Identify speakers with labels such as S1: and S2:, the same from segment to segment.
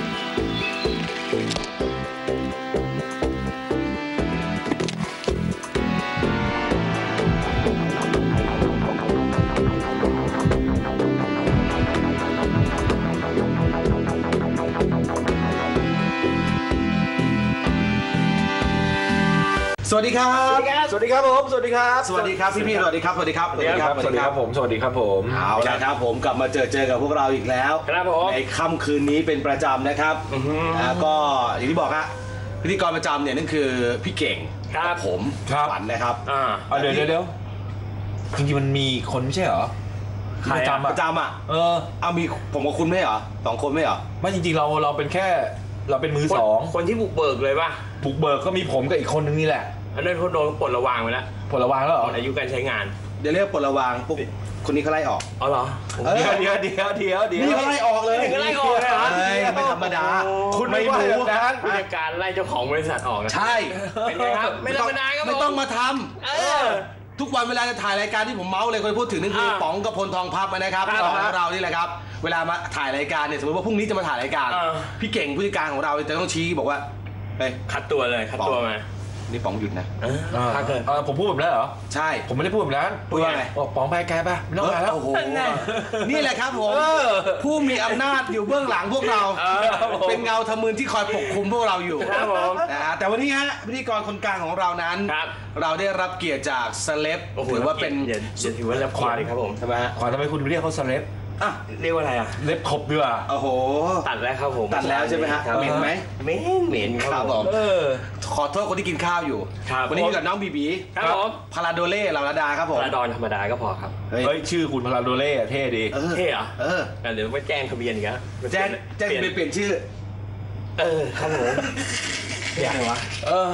S1: thank you สวัสดีครับ
S2: สวัสดีครับผม สวัสดีครับ
S1: สวัสดีครับพี่พี่ๆสวัสดีครับ สวัสดีครับ
S2: สวัสดีครับ สวัสดีครับผม สวัสดีครับผม
S1: เอาละครับผมกลับมาเจอเจอกับพวกเราอีกแล้ว
S2: ครับผม
S1: ในค่ำคืนนี้เป็นประจำนะครับอ่าก็อย่างที่บอกฮะพิธีกรประจำเนี่ยนั่นคือพี่เก่ง
S2: ครับ
S1: กับผม
S2: ครับ
S1: ฝันนะครับ
S2: อ่า
S3: เอาเดี๋ยวเดี๋ยวเดี๋ยวจริงๆมันมีคนไม่ใช่เหรอ
S2: ใครอะ
S3: ประจำ
S1: ป
S3: อะ
S1: ระจำอะ
S3: เออ
S1: เอามีผมกับคุณไม่เหรอสองคนไม่เหรอ
S3: ไม่จริงๆเราเราเป็นแค่เราเป็นมือ
S2: คน
S3: สอง
S2: คนที่บุกเบิกเลยป่ะ
S3: บุกเบิกก็มีผมกับอีกคนนึงนี่แหละ
S2: อันนั้นเขาโดนปลดระวางไปแล้ว
S3: ผลวางแล้วเหร
S2: ห
S3: อ
S2: มดอายุการใช้งาน
S1: เดี๋ยวเรียกปลดระวางปุ๊บคนนี้เขาไล่ออก
S2: อ๋อเหรอ
S1: เออ
S3: เดี๋ยวเดี๋ยวเดี๋ยวเดี๋ยวเดี๋ยว
S1: นี่เขาไล่ออกเลย
S2: นี่เขาไล่ออกเลยเหรอ
S1: เฮ้ยไม่ธรรมดา
S3: คุณ
S1: ไม่
S3: ไม่
S1: รู้
S3: รู้นะ
S2: ผู้จัดการไล่เจ้าของบริษัทออกนะ
S1: ใช่
S2: เป็นไงครับ ไม่ธรรมดาครับผม
S1: ไม่ต้องมาทำ
S2: เออ
S1: ทุกวันเวลาจะถ่ายรายการที่ผมเมาส์เลยคนพูดถึงนั่นคือ
S2: อ่า
S1: ป๋องกับพลทองพับนะครับ
S2: ครับ
S1: สองของเรานี่แหละครับ เวลามาถ่ายรายการเนี่ยสมมติว่าพรุ่งนี้จะมาถ่ายรายการ
S2: อ่า
S1: พี่เก่งผู้จัดการของเราจะต้องชี้บอกว่าเฮ้ย
S2: คัดตัวเลยคัดตัวมา
S1: นี่ป๋องหยุดนะ
S2: เออ
S3: อ่า
S2: คัดเลย
S3: เออผมพูดแบบนั้นเหรอ
S1: ใช่
S3: ผมไม่ได้พูดแบบนั้น
S1: พูดว่าไง
S3: บอกป๋องไปไกลไปไม่ต้องมาแล้ว
S1: โอ้โห
S2: นั่นไง
S1: นี่แหละครับผม
S3: เออ
S1: ผู้มีอำนาจอยู่เบื้องหลังพวกเรา
S2: เออครับผม
S1: เป็นเงาทะมึนที่คอยปกคลุมพวกเราอยู่
S2: ครับผม
S1: นะฮะแต่วันนี้ฮะพิธีกรคนกลางของเรานั้น
S2: ครับ
S1: เราได้รับเกียรติจากเซเลบ
S2: โอ้โห
S1: ถือว่าเป็น
S2: อย่าอย่าถือว่ารับควานครับผม
S1: ใช่ไหมฮะ
S3: ขวานทำไมคุณเรียกเขาสเลป
S1: อะ
S2: เรียกว่าอะไรอะ
S3: เล็บขบดีกว่า
S1: โอ้โห
S2: ตัดแล้วครับผม
S1: ตัดแล้วใช่ไหมฮะ
S2: ครับ
S1: เหม็นไหม
S2: เหม็นเหม็นค
S1: ครั
S2: รั
S1: บบผ
S2: ผมม
S3: เออ
S1: ขอโทษคนที่กินข้าวอยู่
S2: ครับ
S1: วันนี้อยู่กับน้องบีบี
S2: ครับผม
S1: พาราโดเล่ลาลาดาครับผม
S2: พระดอนธรรมดาก็พอครับ
S1: เฮ้ย
S3: เฮ้ยชื่อคุณพาราโดเล่อะเท่ดี
S1: เออ
S2: เท่เหรอ
S1: เออ
S2: อะเดี๋ยวไปแจ้งทะเบียนอีกนะ
S1: แจ้งแจ้ง
S2: เปลี่ยน
S1: ไปเปลี่ยนชื่อ
S2: เออครับผม อยากวะ
S3: เออ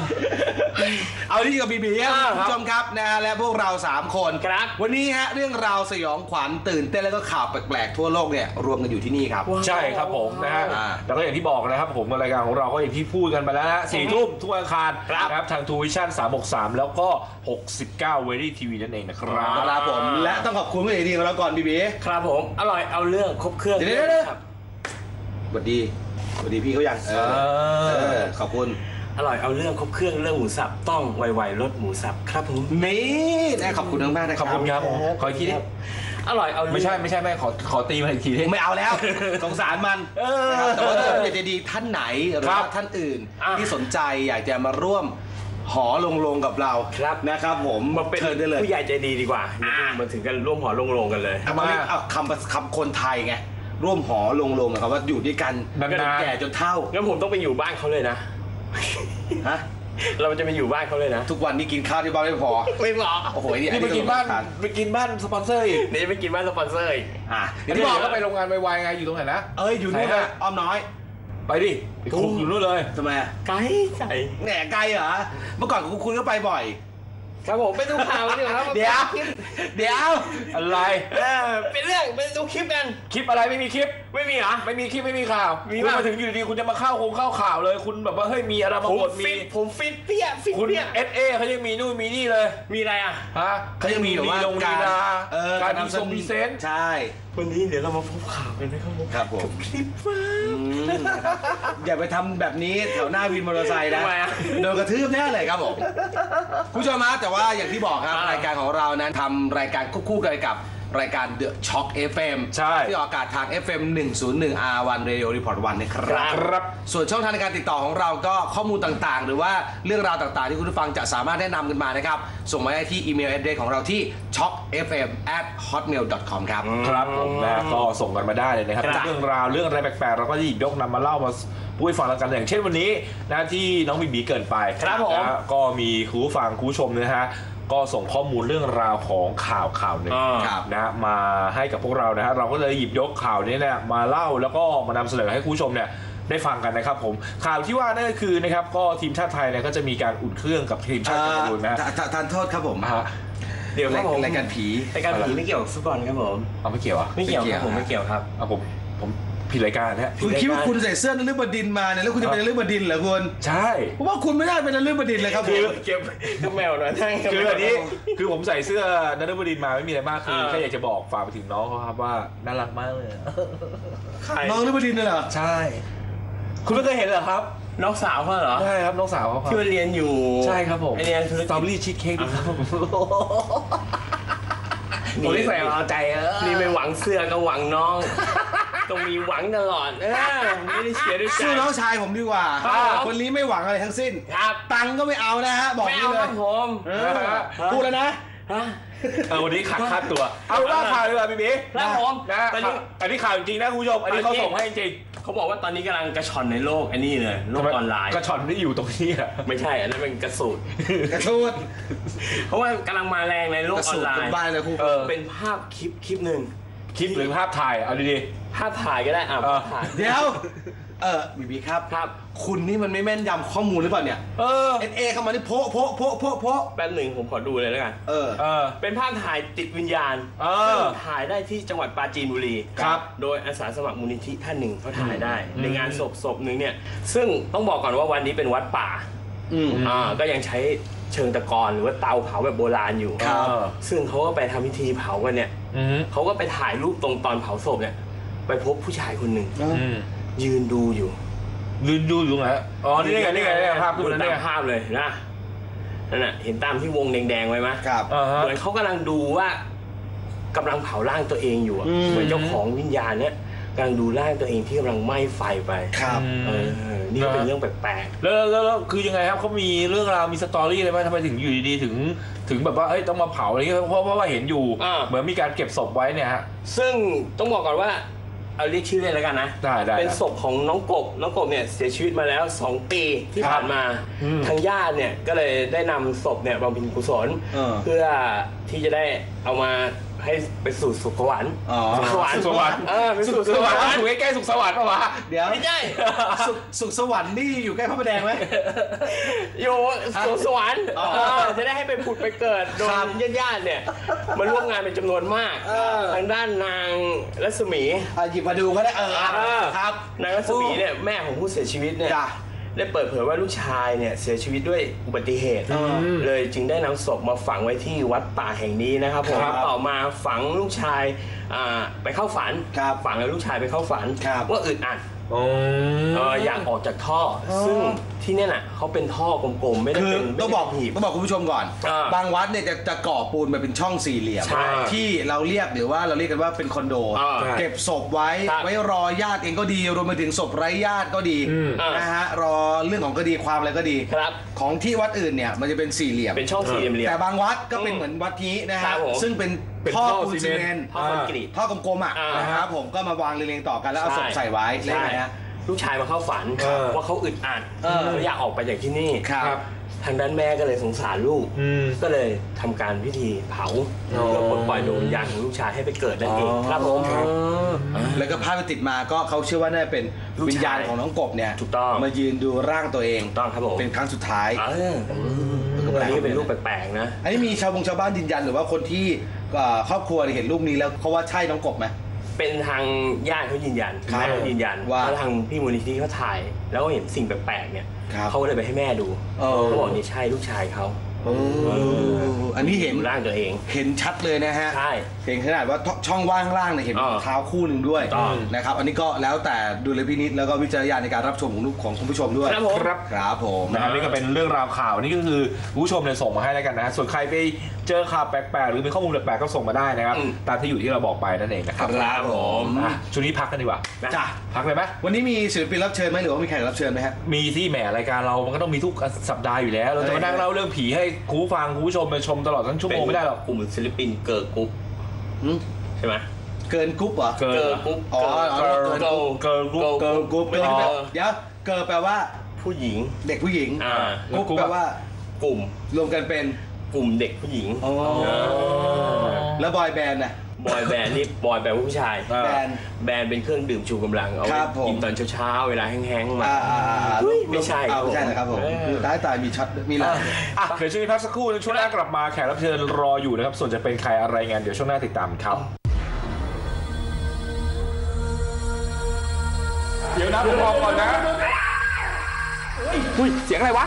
S1: เอาที่กับบีบีครับ
S2: อ่า
S1: คุณผู้ชมครับนะฮะและพวกเรา 3 คน
S2: ครับ
S1: วันนี้ฮะเรื่องราวสยองขวัญตื่นเต้นแล้วก็ข่าวแปลกๆทั่วโลกเนี่ยรวมกันอยู่ที่นี่ครับ
S3: ใช่ครับผมนะฮะ
S1: อ่า
S3: แล้วก็อย่างที่บอกนะครับผมรายการของเราก็อย่างที่พูดกันไปแล้วนะสี่ทุ่มทุกวันอังคาร
S2: ครับ
S3: นะครับทางทูวิชั่น363แล้วก็ 69เวรี่ทีวีนั่นเองนะครับ
S1: ครับผมและต้องขอบคุณผู้ใหญ่ดีของเราก่อนบีบี
S2: ครับผมอร่อยเอาเรื่องครบเครื่อง
S1: เดี๋ยวเดี๋ยวเดี๋ยว
S2: ครับ
S1: สวัสดี สวัสดีพี่เขายังเออเออขอบคุณ
S2: อร่อยเอาเรื่องครบเครื่องเรื่องหมูสับต้องไวๆรสหมูสับครับผม
S1: นี่นะขอบคุณมากๆนะค
S3: ข
S1: รั
S3: อบคุณครับผมขออีกทีดิ
S2: อร่อยเอาเรื่อง
S3: ไม่ใช่ไม่ใช่ไม่ขอขอตีมาอีกทีดิ
S1: ไม่เอาแล้ว สงสารมัน
S3: เออ
S1: นะครับแต่ว่าถ้าผู้ใหญ่ใจดีท่านไหนหรือ
S3: ครับ
S1: ว่าท่านอื่น
S2: อะ
S1: ที่สนใจอยากจะมาร่วมหอลงลงกับเรา
S2: ครับ
S1: นะครับ ผม
S2: มาเป็น
S1: เชิญได้เลย
S2: ผู้ใหญ่ใจดีดีกว่าอย่าเพิ่งมาถึงกันร่วมหอลงโรงกันเลย
S1: เอามาเรียกเอาคำคำคนไทยไง ร่วมหอลงลงนะครับว่าอยู่ด้วยกัน
S3: นานๆ
S1: แก่จนเท่า
S2: งั้นผมต้องไปอยู่บ้านเขาเลยนะ
S1: ฮะ
S2: เราจะไปอยู่บ้านเขาเลยนะ
S1: ทุกวันนี้กินข้าวที่บ้านไม่พอ
S2: ไม่บอก
S1: โอ้โหนี่
S3: นี่ไปกินบ้านไปกินบ้านสปอนเซอร์อีก
S2: เดี๋ยวจะไปกินบ้านสปอนเซอร์อีก
S1: อะ
S3: อย่างที่บอกก็ไปโรงงานไวๆไงอยู่ตรงไหนนะ
S1: เอ้ยอยู่นู่น
S3: ไหน
S1: นะ
S3: ฮะ
S1: อ้อมน้อย
S3: ไปดิไปคุกอยู่นู่นเลย
S1: ทำไมอะ
S2: ไกลใจ
S1: แหน่ไกลเหรอเมื่อก่อนคุณคุณก็ไปบ่อย
S2: ครับผมไปดูข่าวกันดีกว่าครับ
S1: เดี๋ยว เดี๋ยว
S3: อะไร
S2: เออเป็นเรื่องไปดูคลิปกัน
S3: คลิปอะไรไม่มีคลิป
S2: ไม่มีเหรอ
S3: ไม่มีคลิปไม่มีข่าว
S2: มี
S3: คุณ
S2: ป่ะ
S3: มาถึงอยู่ดีๆคุณจะมาเข้าคงเข้าข่าวเลย คุณแบบว่าเฮ้ยมีอะไรมา
S2: ผม
S3: บด
S2: ฟิ
S3: มี
S2: ตผมฟิตเปี้ยฟิต
S3: คุณ
S2: เปี้ย
S3: เอสเอเขายังมีนู่นมีนี่เลย
S2: มีอะไรอะ
S3: ฮะ
S1: เขายังมีแบบว่า
S3: ลง
S1: การ
S3: ลีลา
S1: เออ
S3: การ
S1: นำ
S3: มีทรงมีเซนส์
S1: ใช่
S2: วันนี้เดี๋ยวเรามาพบข่าวกันนะครับผม
S1: ครับผม
S2: คลิปว่า
S1: อืมอย่าไปทำแบบนี้แถวหน้าวินมอเตอร์ไซค์นะ
S2: ทำไมอะ
S1: โดนกระทืบแน่เลยครับผมผู้ชมฮะแต่ว่าอย่างที่บอกครับ
S2: อ่าร
S1: รายการของเรานั้นทำรายการควบคู่กันกับ รายการ The Shock FM
S3: ใช่
S1: ที่ออกอากาศทาง FM 101 R1 Radio Report 1นะครับ
S3: ครับ
S1: ส่วนช่องทางในการติดต่อของเราก็ข้อมูลต่างๆ หรือว่าเรื่องราวต่างๆ ที่คุณผู้ฟังจะสามารถแนะนำกันมานะครับ ส่งมาได้ที่อีเมล address ของเราที่ shockfm@hotmail.com ครับ
S3: ครับผมนะก็ส่งกันมาได้เลยนะครับ
S2: ครับ
S3: เรื่องราวเรื่องอะไรแปลกๆ เราก็จะหยิบยกนำมาเล่ามาพูดให้ฟังแล้วกันอย่างเช่นวันนี้นะที่น้องบีบีเกินไป
S2: ครับผม
S3: นะฮะก็มีคุณผู้ฟังคุณผู้ชมนะฮะ ก็ส่งข้อมูลเรื่องราวของข่าวข่าวหนึ่ง
S2: อ่า
S1: ครับ
S3: นะฮะมาให้กับพวกเรานะฮะเราก็เลยหยิบยกข่าวนี้เนี่ยมาเล่าแล้วก็มานำเสนอให้คุณผู้ชมเนี่ยได้ฟังกันนะครับผมข่าวที่ว่านั่นก็คือนะครับก็ทีมชาติไทยเนี่ยก็จะมีการอุ่นเครื่องกับทีมชาติกัมพูชานะฮะ
S1: ทาทาทานโทษครับผม
S3: ฮะ
S2: เดี๋ยวครับผม
S1: รายการผี
S2: รายการผีไม่เกี่ยวกับฟุตบอลครับผม
S3: เอาไม่เกี่ยวอะ
S2: ไม่เกี่ยว
S1: ไม่เกี่
S2: ค
S1: ย
S2: รับผมไม่เกี่ยวครับ
S3: เอาผมผม ผิดรายการนะฮะ
S1: คุณคิดว่าคุณใส่เสื้อนฤบดินทร์มาเนี่ยแล้วคุณจะเป็นนฤบดินทร์เหรอคุณ
S3: ใช่
S1: ผมว่าคุณไม่ได้เป็นนฤบดินทร์เลยครับผ
S2: คือ
S1: ม
S2: เก็บก็แมวหน่อยทั้ง
S3: คืออันนี้คือผมใส่เสื้อนฤบดินมาไม่มีอะไรมากคือ
S2: เออ
S3: แค่อยากจะบอกฝากไปถึงน้องเขาครับว่าน่ารักมากเลย
S2: ใคร
S1: น้องนฤบดินทร์น่ะเหรอ
S3: ใช่
S2: คุณไม่เคยเห็นเหรอครับน้องสาวเขาเหรอ
S3: ใช่ครับน้องสาวเขาครับ
S2: ที่มาเรียนอยู่
S3: ใช่ครับผม
S2: ไอเรียนธุร
S3: สตรอเบอ
S2: กิจ
S3: รี่ชีสเค้กด้วยครับ
S2: นี่
S3: ผมที่ใส่เอาใจเออ
S2: นี่ไม่หวังเสื้อก็หวังน้อง ต้องมีหวังตลอดเออไม่ได้เชียร์ด้วยใจ
S1: สู้น้องชายผมดีกว่า
S2: ครับ
S1: คนนี้ไม่หวังอะไรทั้งสิ้น
S2: ครับ
S1: ตังค์ก็ไม่เอานะฮะ บอก
S2: ไม่
S1: นี่
S2: เอา
S1: เล
S2: ครั
S1: ย
S2: บผม
S1: เออพูดแล้วนะ
S2: ฮะ
S3: เออวันนี้ขาดค่าตัว เอาเป็นว่าข่าวดีกว่าพี่บิ๊ก
S2: ครับผม
S3: นะ
S2: ตอนนี้
S3: อันนี้ข่าวจริงนะคุณผู้ชม อันนี้เขาส่งให้จริง
S2: เขาบอกว่าตอนนี้กำลังกระชอนในโลกไอันนี้เลยโลก
S3: ทำม
S2: ออนไลน์
S3: กระชอนที่อยู่ตรงนี้อะ
S2: ไม่ใช่อันนั้นเป็นกระสูด
S1: กระชูด
S2: เพราะว่ากำลังมาแรงในโล
S1: ก
S2: ก
S1: ระ
S2: ออ
S1: สู
S2: น
S1: ด
S2: ไล
S1: ตรง
S2: น์
S1: บ้านเลยครู
S3: เออ
S2: เป็นภาพคลิปคลิปหนึ่ง
S3: คลิปหรือภาพถ่าย เอาดี
S2: ภาพถ่ายก็ได้อะ
S3: เออ
S2: ภาพถ่าย
S1: เดี๋ยว เออบีบีครับ
S2: ครับ
S1: คุณนี่มันไม่แม่นยำข้อมูลหรือเปล่าเนี่ย
S3: ๆ เออ
S1: เอเอเข้ามานี่โพะโพะโพะโพะโพะ
S2: แป๊บหนึ่งผมขอดูเลยแล้วกัน
S1: เออ
S3: เออ
S2: เป็นภาพถ่ายติดวิญญาณ
S3: เออ
S2: ซึ่งถ่ายได้ที่จังหวัดปราจีนบุรี
S3: ครับ
S2: โดยอาสาสมัครมูลนิธิท่านหนึ่งเขาถ่ายได้
S3: อืม
S2: ในงานศพศพหนึ่งเนี่ย ซึ่งต้องบอกก่อนว่าวันนี้เป็นวัดป่า
S1: อืม
S2: อ่า ก็ยังใช้ เชิงตะกอนหรือว่าเตาเผาแบบโบราณอยู่
S1: ครับ
S3: เออ
S2: ซึ่งเขาก็ไปทำพิธีเผากันเนี่ย
S3: อืม
S2: เขาก็ไปถ่ายรูปตรงตอนเผาศพเนี่ย ไปพบผู้ชายคนหนึ่ง
S3: อืม
S2: ยืนดูอยู่
S3: ลืนดูอยู่ตรงไหนอ๋อนี่ไงนี่ไงนี่ไงภาพ
S2: ดู
S3: คุณนั่น
S2: ตา
S3: เนี่
S2: ม
S3: ย
S2: ภาพเลยนะนั่นน่ะเห็นตามที่วงแดงๆไว้ไหม
S1: ครับ
S3: อ่าฮะ
S2: เหมือนเขากำลังดูว่ากำลังเผาร่างตัวเองอยู่อะ
S1: อืม
S2: เหมือนเจ้าของวิญญาณเนี่ย กำลังดูร่างตัวเองที่กำลังไหม้ไฟไป
S1: ครับ
S2: เออนี่ก็เป็นเรื่องแปลก
S3: แล้วแล้วแล้วคือยังไงครับเขามีเรื่องราวมีสตอรี่อะไรไหมทำไมถึงอยู่ดีๆถึง ถึงแบบว่าเอ้ยต้องมาเผาอะไรเงี้ยเพราะเพราะว่าเห็นอยู่
S2: อ่า
S3: เหมือนมีการเก็บศพไว้เนี่ยฮะ
S2: ๆซึ่งต้องบอกก่อนว่าเอาเรียกชื่อเล่นแล้วกันนะ
S3: ได้ได้
S2: เป็นศพของน้องกบ น้องกบเนี่ยเสียชีวิตมาแล้ว 2 ปีที่
S3: ครับ
S2: ผ่านมา
S3: อืม
S2: ทางญาติเนี่ยก็เลยได้นำศพเนี่ยบำเพ็ญกุศล
S1: เออ
S2: เพื่อที่จะได้เอามา ให้ไปสู่สุขสวรรค์
S1: อ๋อ
S2: สุขสวรรค์
S3: สุขสวรรค์
S2: เออไปสู่
S3: สุ
S2: สุ
S3: ข
S2: ข
S3: ส
S2: ส
S3: ว
S2: ว
S3: ร
S2: ร
S3: ร
S2: ร
S3: ค์
S2: ค์
S3: อยู่ใกล้ๆสุขสวรรค์ปะวะ
S1: เดี๋ยว
S2: ไม่ใช่
S1: สุขสุขสวรรค์นี่อยู่ใกล้พระประแดงไหม
S2: อยู่สุขสวรรค์
S1: อ๋อ
S2: เออจะได้ให้ไปผุดไปเกิดโด
S1: ครั
S2: น
S1: บ
S2: ญาติๆเนี่ยมาร่วมงานเป็นจำนวนมาก
S1: เออ
S2: ทางด้านนางรัศมี
S1: อะหยิบมาดูก็ได้เออ
S2: เออ
S1: ครับ
S2: นางรัศมีเนี่ยแม่ของผู้เสียชีวิตเนี่ย
S1: จ้ะ
S2: ได้เปิดเผยว่าลูกชายเนี่ยเสียชีวิตด้วยอุบัติเหตุ
S1: อืม
S2: เลยจึงได้นำศพมาฝังไว้ที่วัดป่าแห่งนี้นะครับผม
S1: ครับ
S2: ต่อมาฝังลูกชายอ่าไปเข้าฝัน
S1: ครับ
S2: ฝังแล้วลูกชายไปเข้าฝัน
S1: ครับ
S2: ว่าอึดอัด
S3: อ๋อ
S2: เอออยากออกจากท่ออ
S1: อ
S2: ซึ่งที่เนี่ยน่ะเขาเป็นท่อกลมๆ ไม่ได้
S1: คือ
S2: เป็น
S1: ต้องบอก
S2: ไม่ได้เป็นหีบ
S1: ต้องบอกคุณผู้ชมก่อน
S2: อ่า
S1: บางวัดเนี่ยจะจะก่อปูนมาเป็นช่องสี่เหลี่ยม
S2: ใช่
S1: ที่เราเรียกหรือว่าเราเรียกกันว่าเป็นคอนโด
S2: อ่า
S1: เก็บศพไว้
S2: ครับ
S1: ไว้รอญาติเองก็ดี รวมไปถึงศพไร้ญาติก็ดี
S3: อืม
S1: นะฮะรอเรื่องของคดีความอะไรก็ดี
S2: ครับ
S1: ของที่วัดอื่นเนี่ยมันจะเป็นสี่เหลี่ยม
S2: เป็นช่องสี่เหลี่ยม
S1: แต่บางวัดก็เป็น
S2: อืม
S1: เหมือนวัดนี้นะ
S2: ครั
S1: ฮะ
S2: บผม
S1: ซึ่งเป็น
S3: เป็น
S1: ท่อ
S3: ท่อ
S1: ปูน
S3: ซี
S1: ซี
S3: เม
S1: เม
S3: น
S1: น
S3: ต์
S1: ต์
S2: ท่อคอนกรีต
S1: ท่อกลมๆอะ
S2: อ่าน
S1: นะครับผมก็มาวางเรียงๆต่อกันแล้วเอาศพใส่ไว้เรียก
S2: ใช่
S1: อะไรฮะ
S2: ลูกชายมาเข้าฝัน
S3: เออ
S2: ว่าเขาอึดอัด
S1: เออ
S2: เขาอยากออกไปจากที่นี่
S1: ครับ
S2: ทางด้านแม่ก็เลยสงสารลูก
S3: อืม
S2: ก็เลยทำการพิธีเผา
S3: อ๋อ
S2: เพื่อปลดปล่อยดวงวิญญาณของลูกชายให้ไปเกิดนั่นเองครับผม
S1: แล้วก็ภาพที่ติดมาก็เขาเชื่อว่าน่าจะเป็น
S2: ลูกชาย
S1: วิญญาณของน้องกบเนี่ย
S2: ถูกต้อง
S1: มายืนดูร่างตัวเอง
S2: ถูกต้องครับผม
S1: เป็นครั้งสุดท้าย
S2: เอออันนี้ก็เป็นรูปแปลกๆนะ
S1: อันนี้มีชาวบงชาวบ้านยืนยันหรือว่าคนที่เอ่อครอบครัวเนี่ยเห็นรูปนี้แล้วเขาว่าใช่น้องกบไหม
S2: เป็นทางญาติเขายืนยัน
S1: ครับ
S2: แม่เขายืนยัน
S1: ว่า
S2: แล้วทางพี่มูลนิธิเขาถ่าย แล้วก็เห็นสิ่งแปลกๆเนี่ย
S1: ครับ
S2: เขาก็เลยไปให้แม่ดู
S1: เออ
S2: เขาบอกนี่ใช่ลูกชายเขา
S1: อันนี้เห็น
S2: ดูร่างตัวเอง
S1: เห็นชัดเลยนะฮะ
S2: ใช่
S1: เห็นขนาดว่าช่องว่างข้างล่างเนี่ยเห็น
S2: อ่า
S1: เท้าคู่หนึ่งด้วย
S2: ถูกต้อง
S1: นะครับ อันนี้ก็แล้วแต่ดูเลยพินิจแล้วก็วิจารณญาณในการรับชมของลูกของคุณผู้ชมด้วย
S2: ครับผม
S3: ครับ
S1: ครับผม
S3: นะครับนี่ก็เป็นเรื่องราวข่าวนี่ก็คือคุณผู้ชมเนี่ยส่งมาให้แล้วกันนะ ส่วนใครไปเจอข่าวแปลกๆ หรือมีข้อมูลแปลกๆก็ส่งมาได้นะครับ
S2: อืม
S3: ตามที่อยู่ที่เราบอกไปนั่นเองนะครับ
S1: ครับผม
S3: อะช่วงนี้พักกันดีกว่า
S1: จ้ะ
S3: พักเลยไหม
S1: วันนี้มีศิลปินรับเชิญไหมหรือว่ามีแขกรับเชิญไหมฮะ
S3: มีที่แหมรายการเรามันก็ต้องมีทุกสัปดาห์อยู่แล้ว เราจะมานั่งเล่าเรื่องผีให้คุณผู้ฟังคุณผู้ชมไปชมตลอดทั้งชั่วโมงไม่ได้หรอก
S2: กลุ่มศิลปินเกิร์ลกรุ๊ป
S1: หืม
S2: ใช่ไหม
S1: เกินกรุ๊ปเหรอ
S3: เกิ
S2: เกิร์ล
S3: น
S2: กรุ๊ป
S1: อ๋อ
S2: เกิร์ล
S1: เกิร์ล
S2: เกิร์ล
S3: เกิร์ลกรุ๊ป
S2: เกิร์ล
S1: กรุ๊ป
S2: ไม่
S1: เกิ
S2: ได้
S1: น
S2: แปล
S1: เดี๋ยวเกิร์ลแปลว่า
S2: ผู้หญิง
S1: เด็กผู้หญิง
S2: อ่า
S1: กรุ๊ปแปลว่า
S2: กลุ่ม
S1: รวมกันเป็น
S2: กลุ่มเด็กผู้หญิง
S1: อ๋อแล้วบอยแบนด์น่ะ
S2: บอยแบนด์นี่บอยแบนด์ผู้ชาย
S3: อ่า
S1: แบนด์
S2: แบนด์เป็นเครื่องดื่มชูกำลัง เอา
S1: ค
S2: ไว้
S1: รับผม
S2: กินตอนเช้าๆเวลาแห้งๆมา
S1: อ่าอ่าอ่า
S2: เฮ้ยไม่ใช่
S1: อ่าไม่ใช่นะครับผม
S2: เออ
S1: ตายตายมีช็อตมีอะไร
S3: อะเดี๋ยวช่วงนี้พักสักครู่นึงช่วงหน้ากลับมาแขกรับเชิญรออยู่นะครับ ส่วนจะเป็นใครอะไรงานเดี๋ยวช่วงหน้าติดตามครับ เดี๋ยวนะผมบอกก่อนนะอุ้ยเสียงอะไรวะ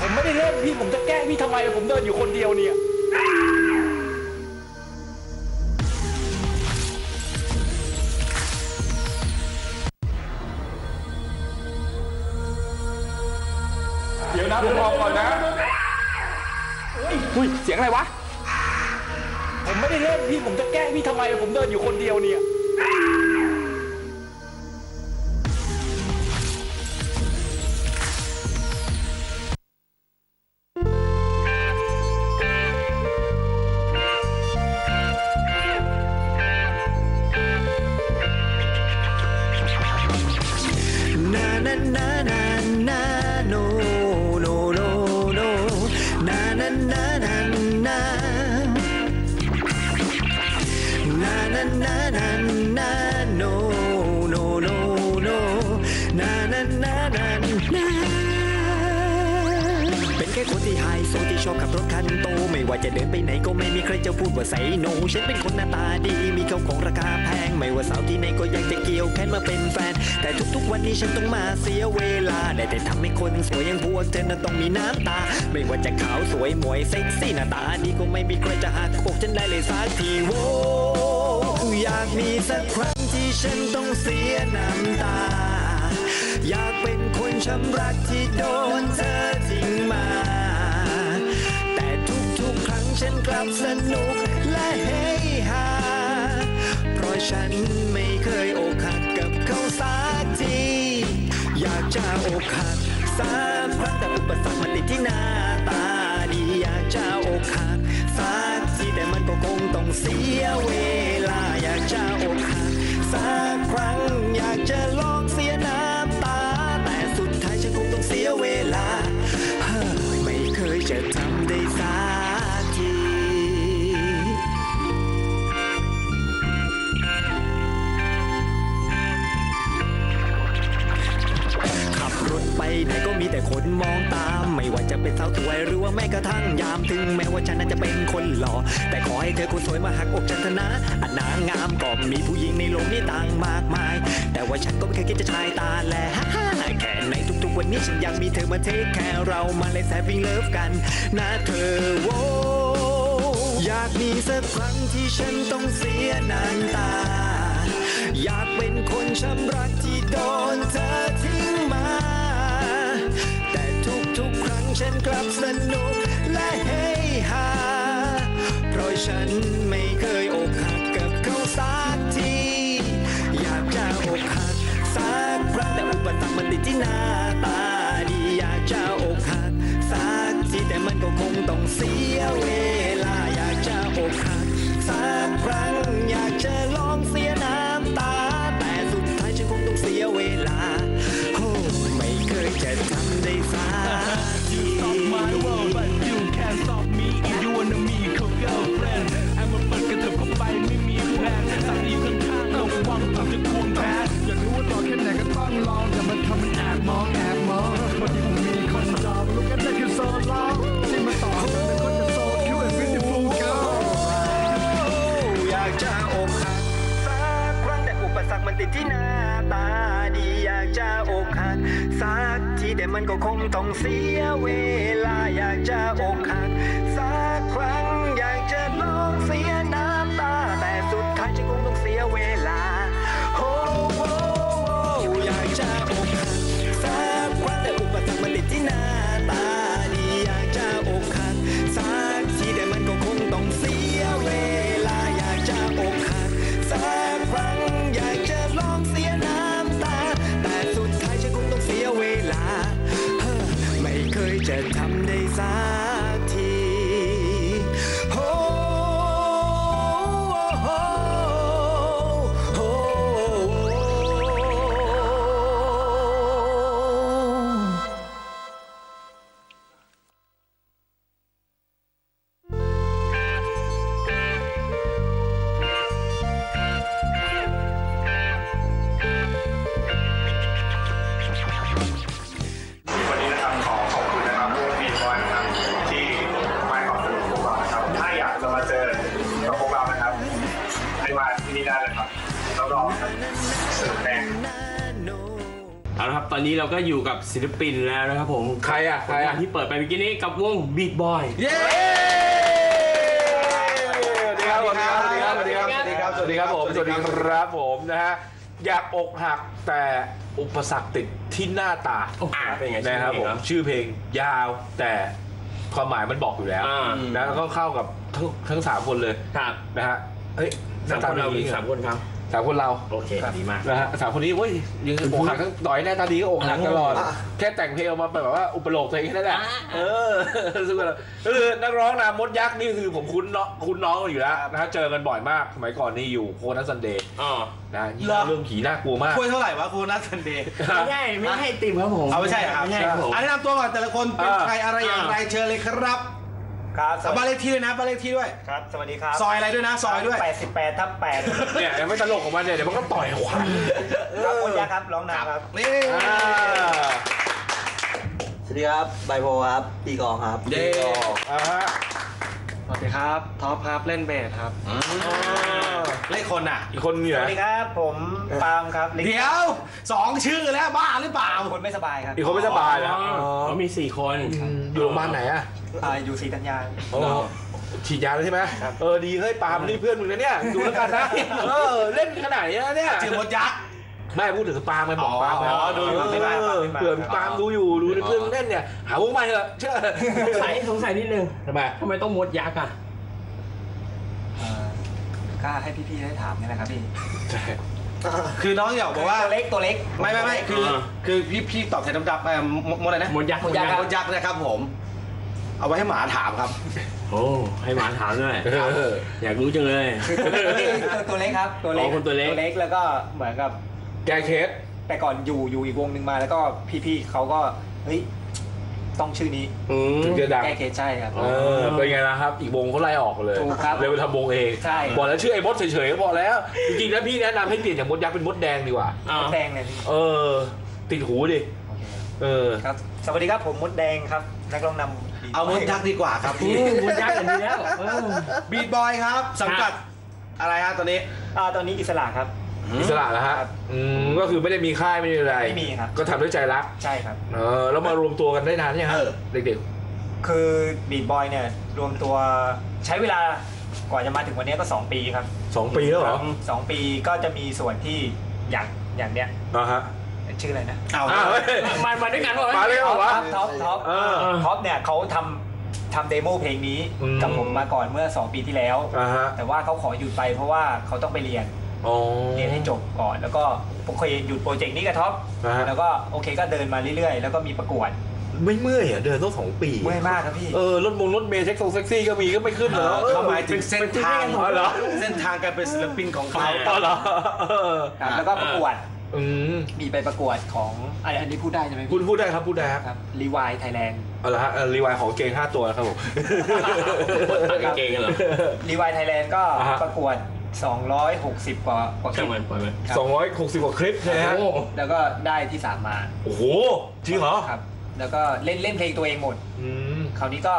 S3: ผมไม่ได้เล่นพี่ผมจะแกล้งพี่ทำไมผมเดินอยู่คนเดียวเนี่ย
S4: ผมบอกก่อนนะ
S3: อุ้ยเสียงอะไรวะ ผมไม่ได้เล่นพี่ผมจะแกล้งพี่ทำไม ผมเดินอยู่คนเดียวเนี่ย
S5: สวยอย่างพวเธอนั้นต้องมีน้ำตา ไม่ว่าจะขาวสวยหมวยเซ็กซี่หน้าตาดีก็ไม่มีใครจะหักอกฉันได้เลยสักทีโว้อยากมีสักครั้งที่ฉันต้องเสียน้ำตา อยากเป็นคนช้ำรักที่โดนเธอทิ้งมา แต่ทุกๆครั้งฉันกลับสนุกและเฮฮาเพราะฉันไม่เคยอกหักกับเขาสักทีอยากจะอกหัก สักครั้งแต่อุปสรรคมันติดที่หน้าตาดีอยากจะอกหักสักทีแต่มันก็คงต้องเสียเวลาอยากจะอกหักสักครั้งอยากจะลองเสียน้ำตา แต่สุดท้ายฉันคงต้องเสียเวลาเฮ้อไม่เคยจะทำ ไปไหนก็มีแต่คนมองตาม ไม่ว่าจะเป็นสาวสวยหรือว่าแม้กระทั่งยามถึงแม้ว่าฉันนั้นจะเป็นคนหล่อ แต่ขอให้เธอคนสวยมาหักอกฉันนะอันนางงามก็มีผู้หญิงในโลกนี้ต่างมากมาย แต่ว่าฉันก็ไม่เคยคิดจะชายตาแลฮ่าฮ่าแค่ในทุกๆวันนี้ฉันยังมีเธอมาเทคแค่เรามาเลยแซฟิงเลิฟกันนะเธอโวอยากมีสักครั้งที่ฉันต้องเสียน้ำตา อยากเป็นคนช้ำรักที่โดนเธอ ฉันกลับสนุกและเฮฮาเพราะฉันไม่เคยอกหักกับเขาสักที อยากจะอกหักสักครั้งแต่อุปสรรคมันติดที่หน้าตาดี อยากจะอกหักสักทีแต่มันก็คงต้องเสียเวลา อยากจะอกหักสักครั้งอยากจะลองเสีย ยจะทำได้สัก
S2: ศิลปินแล้วนะครับผม
S3: ใครอะใครอะ
S2: ที่เปิดไปเมื่อกี้นี้กับวง Beat Boy
S3: เย้สวัสดีครับสวัสดีครับสวัสดีครับ สวัสดีครับสวัสดีครับผมสวัสดีครับผมนะฮะอยากอกหักแต่อุปสรรคติดที่หน้าตา
S2: อ่าเป็นไง
S3: นะครับผม
S2: ชื่อเพลงเหรอ
S3: ชื่อเพลงยาวแต่ความหมายมันบอกอยู่แล้ว
S2: อ่า
S3: นะแล้วก็เข้ากับทั้งทั้งสามคนเลย
S2: ครับ
S3: นะฮะเฮ้ยห
S2: สามคนเรา
S3: ดี
S2: อีกสามคนครับ
S3: สามคนเรา
S2: โอเคดีมาก
S3: นะฮะสามคนนี้เว้ยยังอกหักทั้งต่อยหน้าตาดีก็อกหักตลอด แค่แต่งเพลงออกมาแบบว่าอุปโลกตัวเองแค่นั้นแหละเออซึ่งก็ก็คือนักร้องนามมดยักษ์นี่คือผมคุ้นเนาะคุ้นน้องอยู่แล้วนะฮะเจอกันบ่อยมากสมัยก่อนนี่อยู่โคนัสซันเดย์
S2: อ๋อ
S3: นะยิ่ง
S1: เหรอ
S3: เรื่องผีน่ากลัวมาก
S1: คุยเท่าไหร่วะครูนัทซันเดย์
S2: ไม่ใช่ไม่ให้ติมครับผม
S1: เอาไม่ใช่เหรอครับ
S2: ไม่ใช่ครับผม
S1: อันแนะนำตัวก่อนแต่ละคนเป็น
S3: อ่า
S1: ใครอะไรอย่างไรเชิญเลยครับ
S5: ครับส
S1: เอา
S5: วัส
S1: บ้าน
S5: ดี
S1: เลขที่ด้วยนะบ้านเลขที่ด้วย
S5: ครับ สวัสดีครับ
S1: ซอยอะไรด้วยนะ ซอยด้วย
S5: 88ทับ8
S3: เนี่ยยังไม่ตลกของมันเนี่ยเดี๋ยวมันก็ต่อยขวัญ
S5: ครับโอยาครับร้องนำครับ
S1: นี่
S3: อ่า
S6: สวัสดีครับไบโพครับตีกลองครับ
S1: เย้
S3: อ่าฮะ
S7: ส วัสดีครับท็อปครับเล่นเบสครับ
S1: เลขคนอะ
S3: อีกคนนี่
S5: ส
S3: นะ
S5: วัสดีครับผมปาล์มครับลิง
S1: เดี๋ยวสองชื่อแล้วบ้าหรือเปล่า
S5: คนไม่สบายครับ
S3: อีกคนไม่สบายแล้ว
S2: อ๋อเขามีสี่คน
S3: อยู่โรงพยาบาลไหนอะ
S5: อ่าอยู่ศรีธัญญา
S3: อ๋อฉีดยาแล้วใช่ไหมเออดีเฮ้ยปาล์มนี่เพื่อนมึงนะเนี่ยดูแล้วกันนะเออเล่นขนาดนี้นะเนี่ย
S1: ชื่อมดยักษ์
S3: ไม่พูดถึงปาล์มไปบอกปาล์ม
S1: อ๋อดูอยู่
S3: เเผื่อปาล์มดูอยู่ดูในเพื่อนเล่นเนี่ย หาวงใหม่เถอะเชื่อ
S2: สงสัยสงสัยนิดนึง
S3: ทำไม
S2: ทำไมต้องมดยักษ์อะ
S5: เอ่อกล้าให้พี่ๆได้ถามนี่แหละครับพี่
S1: คือน้องอยากบอกว่า
S5: ตัวเล็กตัวเล็ก
S1: ไม่ไม่ไม่คือ
S2: อ่า
S1: คือพี่พี่ตอบแทนน้ำจับเอ่อมมดอะไรนะ
S2: มดยักษ์
S1: มดยักษ์มดยักษ์นะครับผม เอาไว้ให้หมาถามครับ
S2: โอ้ให้หมาถามด้วย
S3: เออ
S2: อยากรู้จังเลย
S5: ตัวตัวเล็กครับตัวเล็ก
S2: อ๋อคนตัวเล็ก
S5: ตัวเล็กแล้วก็เหมือนกับ
S3: แกเคส
S5: แต่ก่อนอยู่อยู่อีกวงหนึ่งมาแล้วก็พี่ๆเขาก็เฮ้ยต้องชื่อนี้
S2: อืม
S3: ถึงจะดัง
S5: แก้เคสใช่ครับ
S3: เออเป็นไงล่ะครับ อีกวงเขาไล่ออกเลย
S5: ถูกครับ
S3: เลยไปทำวงเอง
S5: ใช่
S3: บอกแล้วชื่อไอ้มดเฉยๆก็บอกแล้ว จริงๆแล้วพี่แนะนำให้เปลี่ยนจากมดยักษ์เป็นมดแดงดีกว่า
S2: อ้าว
S5: มดแดงเลยพี่
S3: เออ ติดหูดิ
S5: โอเค
S3: เออ
S5: ครับ สวัสดีครับผมมดแดงครับ นักร้องนำ
S1: เอามดยักษ์ดีกว่าครับ
S2: อื
S1: พี่
S2: มมดยักษ์อย่างนี้แล้วเออ
S1: บีทบอยครับสังกัดอะไรฮะตอนนี้
S5: อ่าตอนนี้อิสระครับ
S3: อิสระแล้วฮะ
S5: ครับ
S3: อืมก็คือไม่ได้มีค่ายไม่ได้อะไร
S5: ไม่มีครับ
S3: ก็ทำด้วยใจรัก
S5: ใช่ครับ
S3: เออแล้วมารวมตัวกันได้นานยังฮะ
S1: เออ
S3: เด็ก
S5: คือบีทบอยเนี่ยรวมตัวใช้เวลากว่าจะมาถึงวันนี้ก็ 2 ปีครับ
S3: ๆสองปีแล้วเหรอ
S5: สองปีก็จะมีส่วนที่อย่างอย่างเนี้ย
S3: อ่าฮะ
S5: ชื่ออะไรนะ
S1: เอา
S3: อ้าวเฮ้ย
S2: มามาด้วยกันวะ
S3: มาเลยเหรอวะ
S5: ท็อปท็อป
S3: เออ
S5: ท็อปเนี่ยเขาทำทำเดโมเพลงนี้
S3: อืม
S5: กับผมมาก่อนเมื่อ 2 ปีที่แล้ว
S3: อ่าฮะ
S5: แต่ว่าเขาขอหยุดไปเพราะว่าเขาต้องไปเรียน
S3: อ๋อ
S5: เรียนให้จบก่อน แล้วก็ผมเคยหยุดโปรเจกต์นี้กับท็อป
S3: อ่าฮะ
S5: แล้วก็โอเคก็เดินมาเรื่อยๆ แล้วก็มีประกวด
S3: ไม่เมื่อยเหรอเดินต้องสองปี
S5: เมื่อยมากครับพี่
S3: เออรถมงรถเมล์เซ็กซ์เซ็กซี่ก็มีก็ไม่ขึ้นเหรอ
S1: เขาหมายถึงเส้นทาง
S3: อ๋อเหรอ
S1: เส้นทางการเป็นศิลปินของเขา
S3: อ๋อเหรอเออ
S5: ครับแล้วก็ประกวด
S3: อืม
S5: มีไปประกวดของอันอันนี้พูดได้ใช่ไหม
S3: พูด
S5: พี่
S3: พูดได้ครับพูดได้ครับ
S5: ครับรีวายไทยแลนด์
S3: เอาละฮะเอ่อรีวายของเกงห้าตัวนะครับผม
S2: ตัดกางเกงกันเหรอ
S5: รีวายไทยแลนด์ก็
S3: อ่าฮะ
S5: ประกวด 260 กว่ากว่าคลิ
S2: ช่าง
S5: ป
S2: มันปล่อยมัน
S5: ครับ
S3: สองร้อยหกสิบกว่าคลิปใช่ไหมฮะ
S2: โอ้
S5: แล้วก็ได้ที่3มา
S3: โอ้โหจริงเหรอ
S5: ครับ แล้วก็เล่นเล่นเพลงตัวเองหมด
S3: อืม
S5: คราวนี้ก็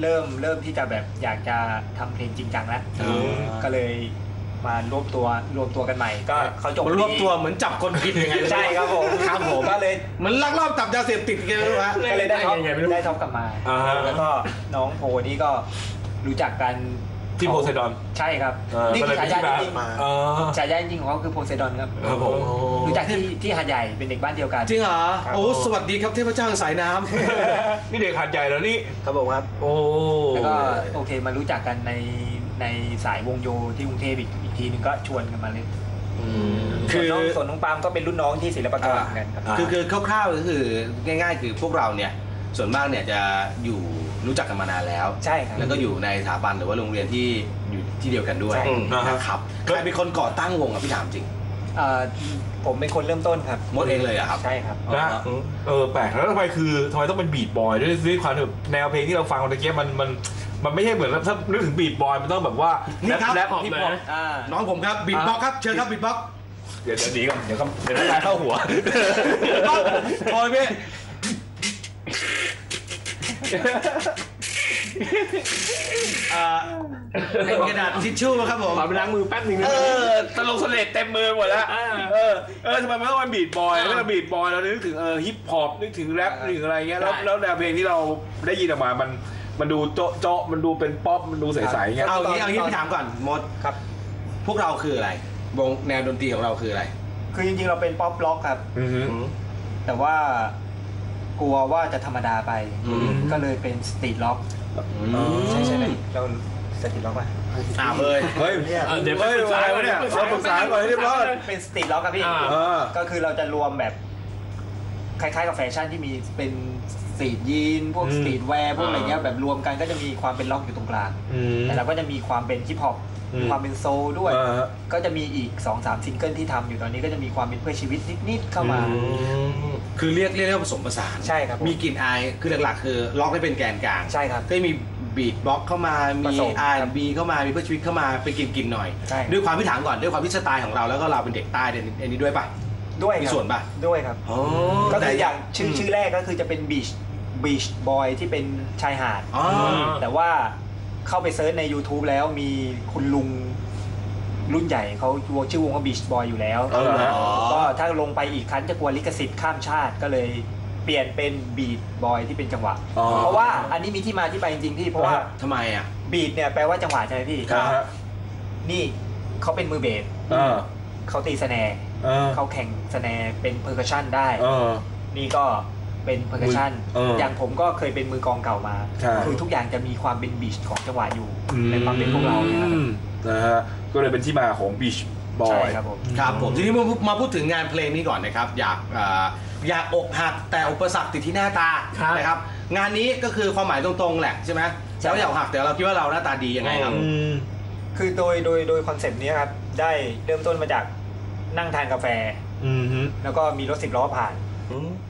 S5: เริ่มเริ่มที่จะแบบอยากจะทำเพลงจริงจังแล้ว
S3: อืม
S5: ก็เลยมารวบตัวรวมตัวกันใหม่ ก็เขาจบ
S1: รวบตัวเหมือนจับคนผิดยังไง
S5: ใช่ครับผม
S1: ครับผม
S5: ก็เลย
S1: เหมือนลักลอบจับยาเสพติดกันเลยฮะ
S5: ก็เลยได้ท็อป
S2: ยังไงไม่รู้
S5: ได้ท็อปกลับมา
S3: อ่าฮะ
S5: แล้วก็น้องโพนี่ก็รู้จักกัน
S3: ที่โพไซดอน
S5: ใช่ครับ
S3: เออ
S5: นี่
S3: ก็
S5: คื
S3: เลย
S5: อ
S3: เป็น
S5: ฉายา
S3: ที่มา
S5: จริง
S3: เออ
S5: ๆฉายาจริงๆของเขาคือโพไซดอนครับ
S3: ครับผม
S5: รู้จักที่ที่หาดใหญ่เป็นเด็กบ้านเดียวกัน
S1: จริงเหรอ
S5: ครับ
S1: โอ้สวัสดีครับเทพเจ้าแห่งสายน้ำ
S3: นี่เด็กหัดใหญ่แล้วนี่
S6: ครับผมครับ
S3: โอ้
S5: แล้วก็โอเคมารู้จักกันในในสายวงโยที่กรุงเทพอีกอีกทีนึงก็ชวนกันมาเล่น
S1: คื
S5: ส่วน
S1: อ
S5: น้องส่วนน้องปาล์มก็เป็นรุ่นน้องที่ศิลปากรเหมือนกันครับ
S1: คือคือคร่าวๆก็คือง่าย ๆ คือพวกเราเนี่ยส่วนมากเนี่ยจะอยู่ รู้จักกันมานานแล้ว
S5: ใช่ครับ
S1: แล้วก็อยู่ในสถาบันหรือว่าโรงเรียนที่อยู่ที่เดียวกันด้วย
S5: ใช่
S1: นะครับใครเป็นคนก่อตั้งวงอะพี่ถามจริง
S5: เอ่อผมเป็นคนเริ่มต้นครับ
S1: มดเองเลยเหรอครับ
S5: ใช่ครับ
S3: นะเออแปลกแล้วทำไมคือทำไมต้องเป็นบีทบอยด้วยด้วยความแบบแนวเพลงที่เราฟังเมื่อกี้มันมันมันไม่ใช่เหมือนถ้านึกถึงบีทบอยมันต้องแบบว่า
S1: นี่ครับ
S3: แรป
S2: ขอบ
S3: ฮิป
S2: เล
S3: ฮอป
S2: ย
S5: อ่า
S1: น้องผมครับบิดบ็อกซ์ครับเชิญครับบิดบ็อกซ์
S3: เดี๋ยวเดี๋ยวหนีก่อนเดี๋ยวเขาเดี๋ยวน้ำลายเข้าหัว
S1: โอ้ยพี่เอ่อเป็นกระดาษทิชชู่ครับผม
S2: ขอไปล้างมือแป๊บนึง
S3: เอ
S2: นะ
S3: อตลกเสลดเต็มมือหมดแล้ว
S2: อ่า
S3: เออ เออทำไมมันต้องเป็นบีทบอยแล้วบีทบอยเรานึกถึงเออฮิปฮอปนึกถึงแรปนึกถึงอะไรเงี้ย แล้ว
S2: ใช่
S3: แล้วแนวเพลงที่เราได้ยินออกมา มัน มันดูโจ๊ะโจ๊ะมันดูเป็นป๊อป มันดูใสๆเงี้ย
S1: เอางี้เอางี้พี่ถามก่อนมด
S5: ครับ
S1: พวกเราคืออะไร วงแนวดนตรีของเราคืออะไร
S5: คือจริงๆเราเป็นป๊อปล็อกครับ
S3: อือฮึ
S5: แต่ว่า กลัวว่าจะธรรมดาไปก็เลยเป็นสตรีทล็อกใช่ใช่ไหมเราสตรีทล็อกป่ะ
S1: อ่าเฮ้ย
S3: เฮ้ย
S2: อะเดี๋ยว
S3: เฮ้ยอะไรวะเนี่ยเราปรึกษาก่อนให้เรียบร้อย
S5: เป็นสตรีทล็อกครับพี่
S2: อ่า
S3: เออ
S5: ก็คือเราจะรวมแบบคล้ายๆกับแฟชั่นที่มีเป็นสตรีทยีนพวก
S3: อืม
S5: สตรีทแวร์พวกอะไรเงี้ย
S2: อ่า
S5: แบบรวมกันก็จะมีความเป็นล็อกอยู่ตรงกลาง
S3: อืม
S5: แต่เราก็จะมีความเป็นฮิปฮอป
S3: อืม
S5: มี ความเป็นโซลด้วย
S3: อ่าฮะ
S5: ก็จะมีอีก2อสามซิงเกิลที่ทำอยู่ตอนนี้ก็จะมีความเป็นเพื่อชีวิตนิดๆเข้ามา
S1: คือเรียกเรียกได้ว่าผสมผสาน
S5: ใช่ครับผม
S1: มีกลิ่นอายคือหลักๆ คือล็อกให้เป็นแกนกลาง
S5: ใช่ครับ
S1: ก็จะมีบีทบล็อกเข้ามา
S5: ผ
S1: มี
S5: สม
S1: R&B เข้ามามีเพื่อชีวิตเข้ามาเป็นกลิ่นๆหน่อย
S5: ใช่
S1: ด้วยความที่ถามก่อนด้วยความที่สไตล์ของเราแล้วก็เราเป็นเด็กใต้เนี่ยอันนี้ด้วยป่ะ
S5: ด้วย
S1: มี
S5: ครับ
S1: ส่วนป่ะ
S5: ด้วยครับ
S1: อ๋อ
S5: ก็
S1: แต่
S5: คืออย่างชื่อชื่อแรกก็คือจะเป็นบีชบีชบอยที่เป็นชายหาด
S1: อ๋อ
S5: แต่ว่า เข้าไปเซิร์ชใน YouTube แล้วมีคุณลุงรุ่นใหญ่เขาชื่อวงว่าบีชบอยอยู่แล้ว
S3: เอาเหรอฮะ
S5: ก็ถ้าลงไปอีกครั้งจะกลัวลิขสิทธิ์ข้ามชาติก็เลยเปลี่ยนเป็นบีทบอยที่เป็นจังหวะ
S3: อ๋อ
S5: เพราะว่าอันนี้มีที่มาที่ไปจริงๆพี่เพราะว่า
S1: ทำไมอะ
S5: บีทเนี่ยแปลว่าจังหวะใช่ไหมพี่
S3: ครับฮะ
S5: นี่เขาเป็นมือเบส
S3: เออ
S5: เขาตีสแนร์
S3: เออ
S5: เขาแข่งสแนร์เป็นเพอร์คัชชันได้
S3: เออ
S5: นี่ก็ เป็นเพอร์คัชชัน
S3: เอออ
S5: อย่างผมก็เคยเป็นมือกลองเก่ามา
S3: ใช่
S5: คือทุกอย่างจะมีความเป็นบีชของจังหวะอยู่ในความเป็นพวกเราเนี่ยครับ
S3: อืมนะฮะก็เลยเป็นที่มาของ Beach
S5: ใช่
S3: Boy
S5: ครับผม
S1: ครับผมทีนี้มามาพูดถึงงานเพลงนี้ก่อนนะครับ อยากเอ่ออยากอกหักแต่อุปสรรคติดที่หน้าตา
S2: ครับ
S1: นะครับ งานนี้ก็คือความหมายตรงๆแหละใช่ไหมแล้วอยากอกหักแต่เราคิดว่าเราหน้าตาดียังไงครับ
S3: อืม
S5: คือโดยโดยโดยคอนเซปต์นี้ครับ ได้เริ่มต้นมาจากนั่งทานกาแฟ
S3: อืมฮึ
S5: แล้วก็มีรถสิบล้อผ่าน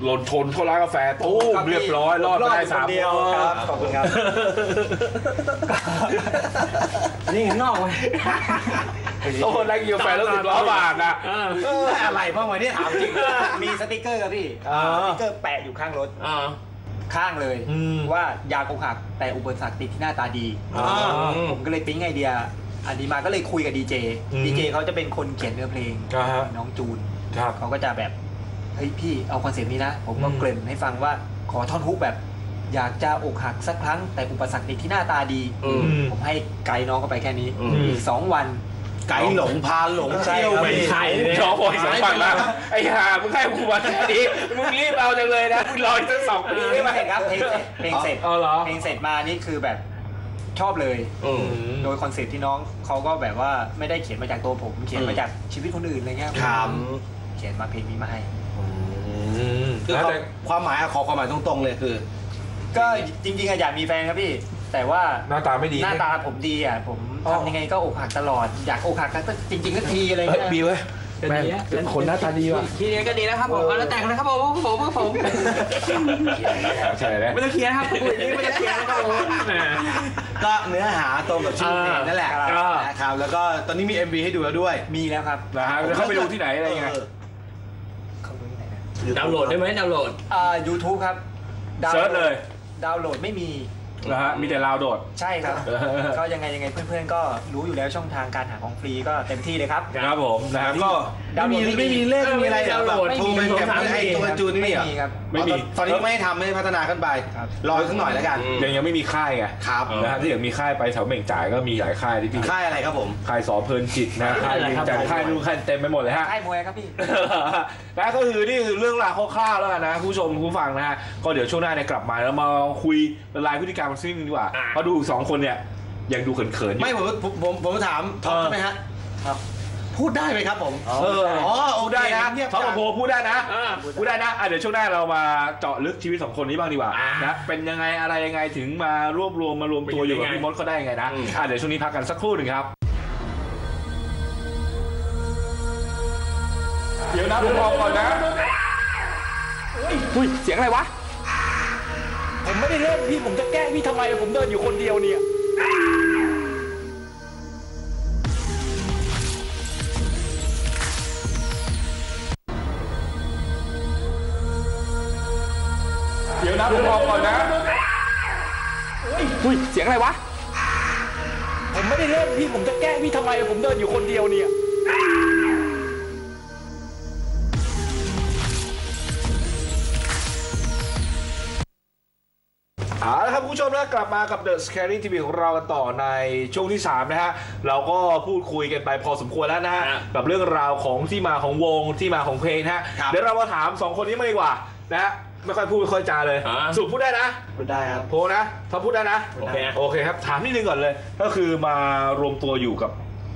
S3: หล่นชนเข้าร้านกาแฟตู้ม
S5: ครับ
S3: เรียบร้อยรอดมาได้
S5: ยู่
S3: สาม
S5: คนเดียว
S3: คน
S5: ครับขอบคุณครับ
S2: นี่ข้างนอกไหม
S3: โอ้นั่งกินกาแฟแล้วสิบล้อบาทนะ
S2: อ่า
S1: เอออะไรบ้างวะเนี่ยถามจริง
S5: มีสติกเกอร์ครับพี่
S3: อ่า
S5: สติกเกอร์แปะอยู่ข้างรถ
S2: อ่า
S5: ข้างเลย
S3: อืม
S5: ว่าอยากอกหักแต่อุปสรรคติดที่หน้าตาดี
S1: อ่า
S5: ผมก็เลยปิ๊งไอเดียอันนี้มาก็เลยคุยกับดีเจ
S3: อืม
S5: ดีเจเขาจะเป็นคนเขียนเนื้อเพลง
S3: อ่าฮะ
S5: น้องจูน
S3: ครับ
S5: เขาก็จะแบบเฮ้ยพี่เอาคอนเซปต์นี้นะ ผมก็
S3: อืม
S5: เกริ่นให้ฟังว่าขอท่อนฮุกแบบ อยากจะอกหักสักครั้ง แต่อุปสรรคติดที่หน้าตาดี
S2: อืม
S5: ผมให้ไกด์น้องเข้าไปแค่นี้
S2: อืม
S5: อีกสองวัน
S1: ไก่หลงพาหลง
S5: ใช่
S1: เที่ยว
S5: ครับ
S1: ไป
S2: ไม่ใช่เลย
S3: น้องบอกอีกสองวันแล้วไอ้ห่ามึงให้กูมาแค่นี้มึงรีบเอาจังเลยนะมึงรออีกสักสองปี
S5: เพล
S3: ได้
S5: ง
S3: ไหม
S5: เสร็จครับเพลงเสร็จเพลงเสร็จ
S3: อ๋อเหรอ
S5: เพลงเสร็จมานี่คือแบบชอบเลย
S2: อืม
S5: โดยคอนเซ็ปต์ที่น้องเขาก็แบบว่าไม่ได้เขียนมาจากตัวผม เขียนมาจากชีวิตคนอื่นอะไรเงี้ย
S1: ครับ
S5: เขียนมาเพลงนี้มาให้
S1: คือความความหมายอะขอความหมายตรงๆเลยคือ
S5: ก็จริงๆอะอยากมีแฟนครับพี่ แต่ว่า
S3: หน้าตาไม่ดี
S5: หน้าตาผมดีอะผม
S3: อ๋อ
S5: ทำยังไงก็อกหักตลอดอยากอกหักสักจริงๆก็ทีอะไร
S3: เฮ้ย
S5: เงี้ย
S3: บีเว้ย
S2: ก็
S3: แม่ง
S2: ดีอะ
S3: เป็นคนหน้าตาดีว่ะ
S2: ทีนี้ก็ดีแล้วครับผมเอาแล้วแต่งเลยครับผมผมผมผม
S3: ใช่เลย
S2: ไม่ต้องเคลียร์ครับพูดอย่างนี้ไม่ต้องเคลียร์นะครับผมแหม
S1: ก็เนื้อหาตรงกับชื่อเพลงนั่นแหละ
S2: อ่า
S1: นะครับแล้วก็ตอนนี้มี MV ให้ดูแล้วด้วย
S5: มีแล้วครับ
S3: นะฮะแล้วเข้าไปดูที่ไหนอะไรยังไง
S1: เออ
S5: เขา ดูที่ไหนนะ
S2: ดาวน์โหลดได้ไหมดาวน์โหลด
S5: อ่า YouTube ครับดาวน์
S3: เซิร์ชเลย
S5: ดาวน์โหลดไม่มี
S3: นะฮะมีแต่ลาวโดด
S5: ใช่ครับ
S3: เออ
S5: ก็ยังไงยังไงเพื่อนๆ ก็รู้อยู่แล้วช่องทางการหาของฟรีก็เต็มที่เลยครับ
S3: ครับผมนะฮะก็
S1: ไม่มีไม่มีเลขไม่มีอะไรเหรอแบบ
S2: ไม่
S1: โทร
S2: มี
S1: ไปเก็บ
S2: ไม่มี
S1: ไอ้ตัวจูนนี่ไม่เหรอ
S5: ไม่มีครับ
S3: ไม่มี
S1: ตอนนี้ไม่ให้ทำไม่ให้พัฒนาขึ้นไป
S5: ครับ
S1: รอสักหน่อยแล้วกัน
S2: อืม
S3: ยังยังไม่มีค่ายไง
S1: ครับ
S3: นะฮะที่อย่างมีค่ายไปแถวเหม่งจ่ายก็มีหลายค่ายที่พี่
S1: ค่ายอะไรครับผม
S3: ค่ายสอเพลินจิตนะค่าย
S2: อะไร
S3: ลิง
S2: ครับ
S3: จันทร์ค่ายนู่นค่ายเต็มไปหมดเลยฮะ
S5: ค่ายมวยครับพี่
S3: นะก็คือนี่คือเรื่องราวคร่าวๆแล้วกันนะผู้ชมผู้ฟังนะฮะก็เดี๋ยวช่วงหน้าเนี่ยกลับมาแล้วมาคุยละลายพฤติกรรมกันสักนิดนึงดีกว่าเพราะดูสองคนเนี่ยยังดูเขินๆอยู่
S1: ไม่ผมผมผมถามท็อปใช่ไหมฮะ
S5: ครับ
S1: พูดได้ไหมครับผม
S3: เออ
S1: อ๋อโอเค
S3: ได้นะ
S1: เงียบ
S3: ท็อปกับโพพูดได้นะพูดได้นะเดี๋ยวช่วงหน้าเรามาเจาะลึกชีวิตสองคนนี้บ้างดีกว่า
S2: นะ
S3: เป็นยังไงอะไรยังไงถึงมารวบรวมมารวมตัวอยู่กับพี่มดเขาได้ยังไงนะ
S2: อืม
S3: อะเดี๋ยวช่วงนี้พักกันสักครู่หนึ่งครับเดี๋ยวนะผมบอกก่อนนะ
S7: อุ้ยเสียงอะไรวะ ผมไม่ได้เล่นพี่ผมจะแกล้งพี่ทำไม ผมเดินอยู่คนเดียวเนี่ย
S3: เดี๋ยวนะผมบอกก่อนนะ
S7: อุ้ยเสียงอะไรวะ ผมไม่ได้เล่นพี่ผมจะแกล้งพี่ทำไม ผมเดินอยู่คนเดียวเนี่ย
S3: ลับมากับ The Scary TV ของเรากันต่อในช่วงที่ 3 นะฮะ เราก็พูดคุยกันไปพอสมควรแล้วนะฮะ
S2: ฮะ
S3: กับเรื่องราวของที่มาของวงที่มาของเพลงนะฮะ
S1: ครับ
S3: เดี๋ยวเรามาถาม 2 คนนี้มาดีกว่านะฮะไม่ค่อยพูดไม่ค่อยจาเลย
S2: อ่า
S3: สุพูดได้นะ
S7: พูดได้ครับ
S3: โพนะถ้าพูดได้นะ
S2: โอเค
S3: โอเคครับ ถามนิดนึงก่อนเลย ก็คือมารวมตัวอยู่กับ